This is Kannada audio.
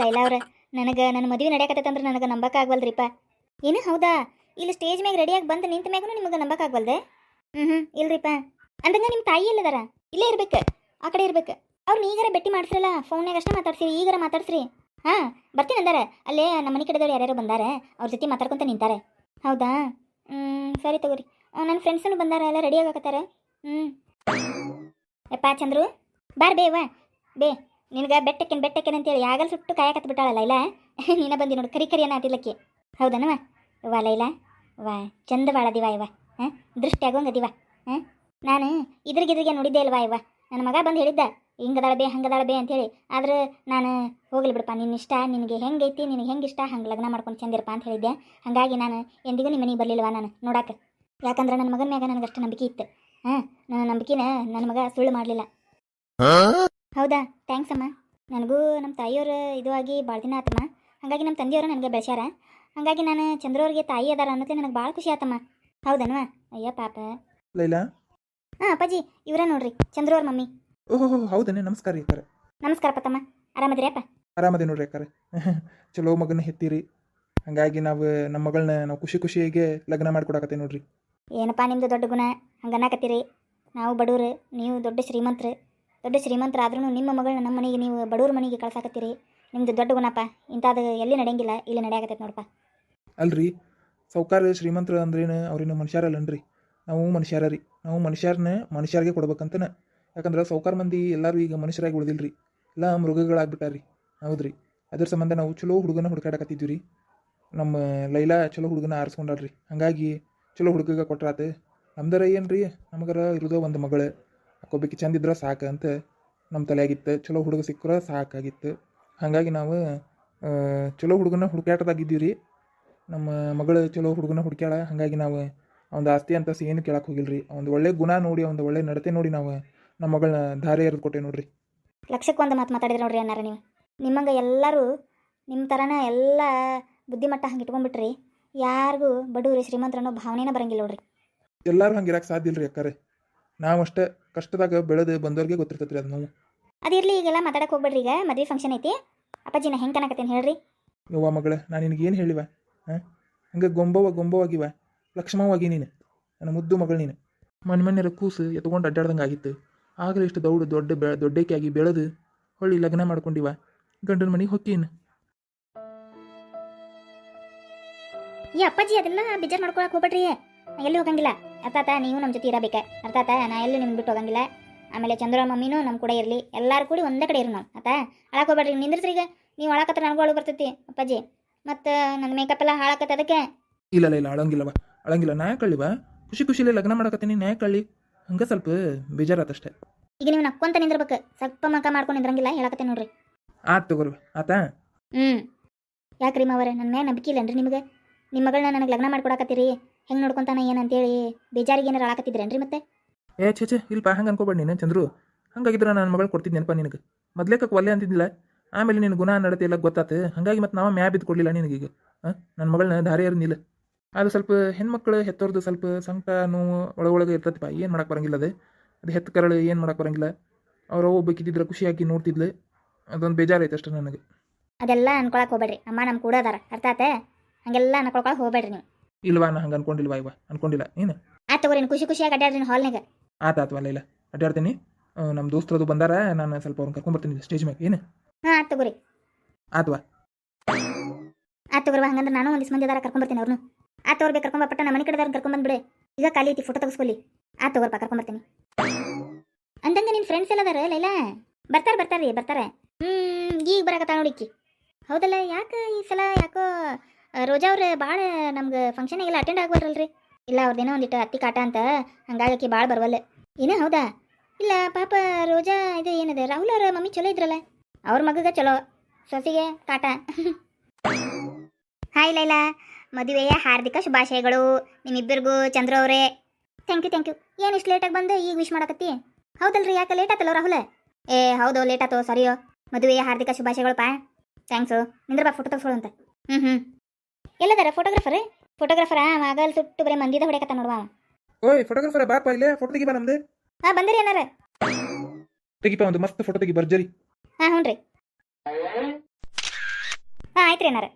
ಲೈಲಾ ಅವ್ರ, ನನಗೆ ನನ್ನ ಮದುವೆ ನಡೆಯಕತ್ತಂದ್ರೆ ನನಗೆ ನಂಬಕ್ಕಾಗಲ್ರಿಪ್ಪ ಏನು ಹೌದಾ? ಇಲ್ಲಿ ಸ್ಟೇಜ್ ಮ್ಯಾಗ ರೆಡಿಯಾಗಿ ಬಂದು ನಿಂತ ಮ್ಯಾಗೂ ನಿಮಗೆ ನಂಬಕ್ಕಾಗವಲ್ದೆ? ಹ್ಞೂ ಹ್ಞೂ ಇಲ್ರಿಪ್ಪ. ಅಂದಂಗ ನಿಮ್ಮ ತಾಯಿ ಎಲ್ಲದಾರ? ಇಲ್ಲೇ ಇರ್ಬೇಕು, ಆ ಕಡೆ ಇರ್ಬೇಕು. ಅವ್ರು ಈಗಾರ ಭೇಟಿ ಮಾಡ್ಸ್ರಲ್ಲ ಫೋನ್ಯಾಗ ಅಷ್ಟೇ ಮಾತಾಡ್ಸಿರಿ, ಈಗಾರ ಮಾತಾಡ್ಸ್ರಿ. ಹಾಂ, ಬರ್ತೀನಿ ಅಂದಾರ. ಅಲ್ಲೇ ನಮ್ಮ ಮನೆ ಕಡೆದವ್ರು ಯಾರ್ಯಾರು ಬಂದಾರೆ, ಅವ್ರ ಜೊತೆ ಮಾತಾಡ್ಕೊತ ನಿಂತಾರೆ. ಹೌದಾ? ಹ್ಞೂ ಸರಿ ತಗೋರಿ. ನನ್ನ ಫ್ರೆಂಡ್ಸನ್ನು ಬಂದಾರ, ಎಲ್ಲ ರೆಡಿ ಆಗಕತ್ತಾರೆ ಹ್ಞೂ ಯಪ್ಪ ಚಂದ್ರು, ಬಾರ್ ಬೇ, ವಾ. ಬೇ. ನಿನಗೆ ಬೆಟ್ಟಕ್ಕೇನು ಅಂತ ಅಂತೇಳಿ ಆಗಲ್ಲ ಸುಟ್ಟು ಕಾಯಕತ್ ಬಿಟ್ಟಾಳಲ್ಲ ಇಲ್ಲ ನೀನ ಬಂದಿ ನೋಡು, ಕರಿ ಕರಿ ಅನ್ನತಿಲ್ಲಕ್ಕೆ ಹೌದನವ? ವಾ ಲೈಲಾ, ವಾ ಚಂದ ಬಾಳದಿವ ಇವ, ಹಾಂ? ದೃಷ್ಟಿ ಆಗೋಂಗದಿವ ಹಾಂ? ನಾನು ಇದ್ರಿಗಿದ್ರಿಗೆ ನೋಡಿದ್ದೆ ಅಲ್ವಾ ಇವ? ನನ್ನ ಮಗ ಬಂದು ಹೇಳಿದ್ದ, ಹಿಂಗದಾಳ ಬೇ, ಹಂಗದಾಳ ಬೇ ಅಂತೇಳಿ. ಆದ್ರೆ ನಾನು ಹೋಗ್ಲಿ ಬಿಡಪ್ಪ ನಿನ್ನ ಇಷ್ಟ, ನಿನಗೆ ಹೆಂಗೈತಿ, ನಿನಗೆ ಹೆಂಗೆ ಇಷ್ಟ ಹಂಗೆ ಲಗ್ನ ಮಾಡ್ಕೊಂಡು ಚಂದಿರಪ್ಪ ಅಂತ ಹೇಳಿದ್ದೆ. ಹಾಗಾಗಿ ನಾನು ಎಂದಿಗೂ ನಿಮ್ಮ ಮನೆಗೆ ಬರಲಿಲ್ವ ನಾನು ನೋಡಕ್ಕೆ ಯಾಕಂದ್ರೆ ನನ್ನ ಮಗನ ಮ್ಯಾಗ ನನಗಷ್ಟು ನಂಬಿಕೆ ಇತ್ತು, ಹಾಂ? ನನ್ನ ನಂಬಿಕೆನ ನನ್ನ ಮಗ ಸುಳ್ಳು ಮಾಡಲಿಲ್ಲ. ಹೌದಾ? ಥ್ಯಾಂಕ್ಸ್ ಅಮ್ಮ. ನನಗೂ ನಮ್ಮ ತಾಯಿಯವರು ಇದು ಆಗಿ ಭಾಳ ದಿನ ಆತಮ್ಮ. ಹಾಗಾಗಿ ನಮ್ಮ ತಂದೆಯವರು ನನಗೆ ಬೆಳೆಸ್ಯಾರ ಹಾಗಾಗಿ ನಾನು ಚಂದ್ರವ್ರಿಗೆ ತಾಯಿ ಅದಾರ ಅನ್ನೋದೇ ನನಗೆ ಭಾಳ ಖುಷಿ ಆತಮ್ಮ. ಹೌದನ್ವ? ಅಯ್ಯ ಪಾಪ. ಲೈಲಾ? ಹಾಂ ಅಪ್ಪಾಜಿ ಇವರ ನೋಡ್ರಿ ಚಂದ್ರವ್ರ ಮಮ್ಮಿ. ಓಹೋ ಹೌದನೆ ನಮಸ್ಕಾರ ರೀ ಅಕ್ಕಾರ ನಮಸ್ಕಾರ ಪತ್ತಮ್ಮ. ಆರಾಮದ್ರಿ ಅಪ್ಪ? ಆರಾಮದೆ ನೋಡ್ರಿ ಅಕ್ಕಾರ ಚಲೋ ಮಗನ ಹೆತ್ತೀರಿ. ಹಂಗಾಗಿ ನಾವು ನಮ್ಮ ಮಗಳನ್ನ ನಾವು ಖುಷಿ ಖುಷಿಯಾಗಿ ಲಗ್ನ ಮಾಡ್ಕೊಡಕತ್ತೆ ನೋಡ್ರಿ. ಏನಪ್ಪ ನಿಮ್ಮದು ದೊಡ್ಡ ಗುಣ? ಹಂಗನ್ನಾಕತ್ತೀರಿ? ನಾವು ಬಡವ್ರು ನೀವು ದೊಡ್ಡ ಶ್ರೀಮಂತರು. ದೊಡ್ಡ ಶ್ರೀಮಂತರಾದ್ರೂ ನಿಮ್ಮ ಮಗಳನ್ನ ನಮ್ಮ ಮನೆಗೆ ನೀವು ಬಡವ್ರ ಮನೆಗೆ ಕಳ್ಸಾಕತ್ತೀರಿ. ನಿಮ್ದು ದೊಡ್ಡ ಗುಣಪ್ಪ. ಇಂಥದ್ದು ಎಲ್ಲಿ ನಡೆಯಂಗಿಲ್ಲ, ಇಲ್ಲಿ ನಡೆಯಾಕತ್ತೈತೆ ನೋಡಪ್ಪ. ಅಲ್ರಿ ಸೌಕಾರ ಶ್ರೀಮಂತರ ಅಂದ್ರೇನು ಅವ್ರೇನು ಮನುಷ್ಯರಲ್ಲನ್ರಿ. ನಾವು ಮನುಷ್ಯರ ರೀ ನಾವು ಮನುಷ್ಯರನ್ನ ಮನುಷ್ಯರಿಗೆ ಕೊಡ್ಬೇಕಂತನ. ಯಾಕಂದ್ರೆ ಸೌಕಾರ ಮಂದಿ ಎಲ್ಲರೂ ಈಗ ಮನುಷ್ಯರಾಗಿ ಉಳಿದಿಲ್ರಿ. ಎಲ್ಲ ಮೃಗಗಳಾಗ್ಬಿಟ್ಟಾರ್ರಿ. ಹೌದ್ರಿ. ಅದ್ರ ಸಂಬಂಧ ನಾವು ಚಲೋ ಹುಡುಗನ ಹುಡುಕಾಡಕತ್ತಿದ್ವಿ ರೀ ನಮ್ಮ ಲೈಲಾ ಚಲೋ ಹುಡುಗನ ಆರಿಸ್ಕೊಂಡಾಳ್ರಿ. ಹಂಗಾಗಿ ಚಲೋ ಹುಡುಗಗೆ ಕೊಟ್ರಾತ. ನಮ್ದರ ಏನು ರೀ ನಮಗರ ಇರೋದೋ ಒಂದು ಮಗಳು. ಹಾಕೋಬೇಕಿ ಚಂದ ಇದ್ರೆ ಸಾಕು ಅಂತ ನಮ್ಮ ತಲೆಯಾಗಿತ್ತು. ಚಲೋ ಹುಡುಗ ಸಿಕ್ಕರೆ ಸಾಕಾಗಿತ್ತು. ಹಾಗಾಗಿ ನಾವು ಚಲೋ ಹುಡುಗನ ಹುಡುಕಾಟದಾಗಿದ್ದೀವಿ ರೀ ನಮ್ಮ ಮಗಳು ಚಲೋ ಹುಡುಗನ ಹುಡುಕ್ಯಾಳ. ಹಾಗಾಗಿ ನಾವು ಒಂದು ಆಸ್ತಿ ಅಂತ ಏನು ಕೇಳಕ್ಕೆ ಹೋಗಿಲ್ರಿ. ಒಂದು ಒಳ್ಳೆ ಗುಣ ನೋಡಿ ಒಂದು ಒಳ್ಳೆ ನಡತೆ ನೋಡಿ ನಾವು ನಮ್ಮ ಮಗಳನ್ನ ದಾರಿ ಎರೆದು ಕೊಟ್ಟೆ ನೋಡ್ರಿ. ಲಕ್ಷಕ್ಕೊಂದು ಮಾತು ಮಾತಾಡಿದ್ರೆ ನೋಡ್ರಿ ಅನ್ನಾರ ನೀವು. ನಿಮ್ಮಂಗೆ ಎಲ್ಲರೂ ನಿಮ್ಮ ಥರನ ಎಲ್ಲ ಬುದ್ಧಿಮಟ್ಟ ಹಂಗೆ ಇಟ್ಕೊಂಡ್ಬಿಟ್ರಿ. ಯಾರಿಗೂ ಬಡವ್ರಿ ಶ್ರೀಮಂತರ ಅನ್ನೋ ಭಾವನೆನ ಬರಂಗಿಲ್ಲ ನೋಡ್ರಿ. ಎಲ್ಲರೂ ಹಂಗೆ ಇರಕ್ಕೆ ಸಾಧ್ಯ ಇಲ್ರಿ ಅಕ್ಕಾರೆ. ನಾವಷ್ಟೇ ಕಷ್ಟದಾಗ ಬೆಳೆದು ಬಂದವ್ರಿಗೆ ಗೊತ್ತಿರ್ತೈತ್ರಿ ಅದು ನೋವು. ಅದಿರ್ಲಿ ಈಗೆಲ್ಲ ಮಾತಾಡಕ್ಕೆ ಹೋಗ್ಬೇಡ್ರಿ ಈಗ. ಮದುವೆ ಫಂಕ್ಷನ್ ಐತಿ. ಅಪ್ಪಾಜಿನ ಹೆಂಗೆ ಕನಕತ್ತೇನೆ ಹೇಳ್ರಿ? ಯವ್ವ ಮಗಳ ನಾನು ನಿನಗೆ ಏನು ಹೇಳಿವ? ಹಾಂ? ಹಂಗೆ ಗೊಂಬವ ಗೊಂಬವಾಗಿವ. ಲಕ್ಷ್ಮವಾಗಿ ನೀನು. ನನ್ನ ಮುದ್ದು ಮಗಳು ನೀನು. ಮನೆ ಮನೆಯರ ಕೂಸು ಎತ್ಕೊಂಡು ಅಡ್ಡಾಡ್ದಂಗೆ ಆಗಿತ್ತು. ಆಗಲೇ ಇಷ್ಟು ದೌಡು ದೊಡ್ಡ ಬೆ ದೊಡ್ಡಕ್ಕಾಗಿ ಬೆಳೆದು ಹೊಳ್ಳಿ ಲಗ್ನ ಮಾಡ್ಕೊಂಡಿವ. ಗಂಡನ ಮನೆಗೆ ಹೊಕ್ಕೀನು ಈ ಅಪ್ಪಾಜಿ ಅದೆಲ್ಲ ಬಿಜಾರ್ ಮಾಡ್ಕೊಳಕ್ ಹೋಗ್ಬೇಡ್ರಿ. ಎಲ್ಲಿ ಹೋಗಂಗಿಲ್ಲ. ಅರ್ಥಾತ ನೀವು ನಮ್ಮ ಜೊತೆ ಇರಬೇಕ. ಅರ್ಥಾತ ನಾ ಎಲ್ಲೂ ನಿಮ್ಗೆ ಬಿಟ್ಟು ಹೋಗಂಗಿಲ್ಲ. ಆಮೇಲೆ ಚಂದ್ರ ಮಮ್ಮಿನೂ ನಮ್ಮ ಕೂಡ ಇರಲಿ. ಎಲ್ಲರೂ ಕೂಡಿ ಒಂದೇ ಕಡೆ ಇರು ನಾವು ಆತಾ ಅಳಕೋಬೇಡ್ರಿ ಈಗ. ನೀವು ಅಳಕತ್ರ ನನಗೂ ಅಳು ಬರ್ತೈತಿ ಅಪ್ಪಾಜಿ. ಮತ್ತು ನನ್ನ ಮೇಕಪ್ ಎಲ್ಲ ಹಾಳಾಕತ್ತೆ ಅದಕ್ಕೆ? ಇಲ್ಲ ಇಲ್ಲ ಇಲ್ಲ ಅಳಂಗಿಲ್ಲವ ಅಳಂಗಿಲ್ಲ ನಾ ಕಳ್ಳಿವ ಖುಷಿ ಖುಷಿಲೇ ಲಗ್ನ ಮಾಡಕತ್ತೀನಿ. ನಾ ಕಳ್ಳಿ? ಹಂಗೆ ಸ್ವಲ್ಪ ಬೇಜಾರಾತಷ್ಟೇ ಈಗ ನೀವು ನಕ್ಕೊಂತ ನಿಂದಿರ್ಬೇಕು. ಸ್ವಲ್ಪ ಮಕ ಮಾಡ್ಕೊಂಡು ನಿಂದ್ರಂಗಿಲ್ಲ ಹೇಳಕತ್ತೆ ನೋಡ್ರಿ. ಆತ್ ತಗೋರಿ ಆತಾ? ಹ್ಞೂ ಯಾಕ್ರಿ ಮಾವರೆ? ನನ್ನ ಮ್ಯಾ ನಂಬಿಕೆ ಇಲ್ಲನ್ರಿ ನಿಮಗೆ? ನಿಮ್ಮ ಮಗಳನ್ನ ನನಗೆ ಲಗ್ನ ಮಾಡ್ಕೊಡಕತ್ತೀರಿ? ಹೆಂಗೆ ನೋಡ್ಕೊಂತಾನ ಏನಂತೇಳಿ ಬೇಜಾರಿಗೆ ಏನಾರು ಆಳಾಕತ್ತಿದ್ರೇನ್ರಿ ಮತ್ತೆ? ಏ ಛೇ ಛೇ ಇಲ್ಪ ಹಂಗೆ ಅನ್ಕೋಬೇಡ ನೀನು ಚಂದ್ರು. ಹಂಗಾಗಿದ್ರೆ ನನ್ನ ಮಗಳು ನೆನಪಾ ನಿನಗೆ? ಮೊದ್ಲೇಕಕ್ಕೆ ಒಲ್ಲೆ ಅಂತಿದ್ದಿಲ್ಲ. ಆಮೇಲೆ ನಿನ್ನ ಗುಣ ನಡತೆ ಎಲ್ಲ ಗೊತ್ತಾತು. ಹಾಗಾಗಿ ಮತ್ತೆ ನಾವು ಮ್ಯಾ ಬಿದ್ದು ಕೊಡಲಿಲ್ಲ ನಿನಗೀಗ ಹಾಂ ನನ್ನ ಮಗಳನ್ನ ದಾರಿ ನಿಲ್ಲ. ಅದು ಸ್ವಲ್ಪ ಹೆಣ್ಮಕ್ಳು ಹೆತ್ತೋರ್ದು ಸ್ವಲ್ಪ ಸಂಕಟ ನೋವು ಒಳಗೊಳಗೆ ಇರ್ತೈತಿಪ್ಪ. ಏನು ಮಾಡಕ್ಕೆ ಬರಂಗಿಲ್ಲ ಅದು. ಅದು ಹೆತ್ತ ಕರಳು ಏನು ಮಾಡಕ್ಕೆ ಬರಂಗಿಲ್ಲ. ಅವ್ರು ಒಬ್ಬಕ್ಕಿದ್ದಿದ್ರೆ ಖುಷಿಯಾಗಿ ನೋಡ್ತಿದ್ಲು. ಅದೊಂದು ಬೇಜಾರೈತೆ ಅಷ್ಟೇ ನನಗೆ. ಅದೆಲ್ಲ ಅನ್ಕೊಳಕ್ ಹೋಗ್ಬೇಡ್ರಿ. ಅಮ್ಮ ನಮ್ಮ ಕೂಡ ಅದಾರ. ಅರ್ಥ ಆತೆ? ಹಂಗೆಲ್ಲ ಅನ್ಕೊಳಕ್ ಹೋಗ್ಬೇಡ್ರಿ ನೀವು. ಇಲ್ವಾ ನಾ ಹಂಗೆ ಅನ್ಕೊಂಡಿಲ್ವಾ ಇವ? ಅನ್ಕೊಂಡಿಲ್ಲ. ನೀನು? ಆತ್ ತಗೋರಿ ನೀವು ಖುಷಿ ಖುಷಿಯಾಗಿ ಅಡ್ಡಾಡ್ರಿ ಹಾಲ್ನಾಗ ಆತ ಅಲ್ಲ ಇಲ್ಲ. ಅಡ್ಡಾಡ್ತೀನಿ ನಮ್ಮ ದೋಸ್ತರದು ಬಂದಾರ ನಾನು ಸ್ವಲ್ಪ ಅವ್ರನ್ನ ಕರ್ಕೊಂಬರ್ತೀನಿ ಸ್ಟೇಜ್ ಮ್ಯಾಗ. ಏನು? ಹಾಂ ಆತ್ ತಗೋರಿ. ಆತ್ವಾ ಆತ್ ತಗೋರಿ ಹಂಗಂದ್ರೆ ನಾನು ಒಂದಿಷ್ಟು ಮಂದಿ ಅದಾರ ಕರ್ಕೊಂಬರ್ತೀನಿ ಅವ್ರನ್ನು ಆತ್ ತಗೋರ್ಬೇಕು ಕರ್ಕೊಂಬರ್ಪಟ್ಟ ನಮ್ಮ ಮನೆ ಕಡೆದವ್ರನ್ನ ಕರ್ಕೊಂಬಂದ್ಬಿಡೆ ಈಗ ಖಾಲಿ ಐತಿ ಫೋಟೋ ತೆಗೆಸ್ಕೊಲಿ ಆತ್ ತಗೋರ್ಪ ಕರ್ಕೊಂಬರ್ತೀನಿ ಅಂದಂಗ ನಿನ್ನ ಫ್ರೆಂಡ್ಸ್ ಎಲ್ಲ ಅದಾರ ಲೈಲಾ? ಬರ್ತಾರೆ ಬರ್ತಾರೆ. ರೀ ಬರ್ತಾರೆ ಹ್ಮ್ ಈಗ ಬರಾಕತ್ತಾಳ ನೋಡಿಕ್ಕಿ ಹೌದಲ್ಲ ಯಾಕೆ ಈ ಸಲ ಯಾಕೋ ಆ, ರೋಜಾ ಅವ್ರೆ ಭಾಳ ನಮ್ಗೆ ಫಂಕ್ಷನಿಗೆಲ್ಲ ಅಟೆಂಡ್ ಆಗ್ಬಾರಲ್ರಿ ಇಲ್ಲ ಅವ್ರದ್ದೇನೋ ಒಂದಿಟ್ಟು ಅತ್ತಿ ಕಾಟ ಅಂತ ಹಂಗಾಗಕ್ಕೆ ಭಾಳ ಬರವಲ್ಲೆ. ಏನೇ ಹೌದಾ? ಇಲ್ಲ, ಪಾಪ ರೋಜಾ ಇದು ಏನಿದೆ, ರಾಹುಲ್ ಅವ್ರ ಮಮ್ಮಿ ಚಲೋ ಇದ್ರಲ್ಲ? ಅವ್ರ ಮಗಗ ಚಲೋ, ಸೊಸಿಗೆ ಕಾಟ. ಹಾಯ್ ಲೈಲಾ. ಮದುವೆಯ ಹಾರ್ದಿಕ ಶುಭಾಶಯಗಳು ನಿಮ್ಮಿಬ್ಬರಿಗೂ ಚಂದ್ರ ಅವರೇ. ಥ್ಯಾಂಕ್ ಯು ಥ್ಯಾಂಕ್ ಯು ಏನು ಇಷ್ಟು ಲೇಟಾಗಿ ಬಂದು ಈಗ ವಿಶ್ ಮಾಡಕತ್ತಿ? ಹೌದಲ್ರಿ, ಯಾಕೆ ಲೇಟ್ ಆತಲ್ಲ ರಾಹುಲ್? ಏ, ಹೌದು ಲೇಟ್ ಆತೋ ಸರಿಯೋ ಮದುವೆಯ ಹಾರ್ದಿಕ ಶುಭಾಶಯಗಳು ಪಾ. ಥ್ಯಾಂಕ್ಸು ನಿಂದ್ರಪ್ಪ ಫೋಟೋ ತೆಗೆಸ್ಕೊಳ್ಳು ಅಂತ. ಹ್ಞೂ ಹ್ಞೂ ಎಲ್ಲದಾರ? ಫೋಟೋಗ್ರಾಫರ್ ಫೋಟೋಗ್ರಾಫರ ಆಗಲ್ ಸುಟ್ಟು ಬರೀ ಮಂದಿದ ಹೊಡೆಯಕತ್ತ ನೋಡುವ. ಓಯ್ ಫೋಟೋಗ್ರಾಫರ್ ಬಾಪ ಇಲ್ಲೇ ಫೋಟೋ ತೆಗಿಬಾ ನಮ್ದು. ಹಾ ಬಂದಿರಿ ಏನಾರ ತೆಗಿಪ ಒಂದು ಮಸ್ತ್ ಫೋಟೋ ತೆಗಿ ಬರ್ಜರಿ. ಹಾ ಹ್ಞೂ ರೀ ಆಯ್ತ್ರಿ ಏನಾರ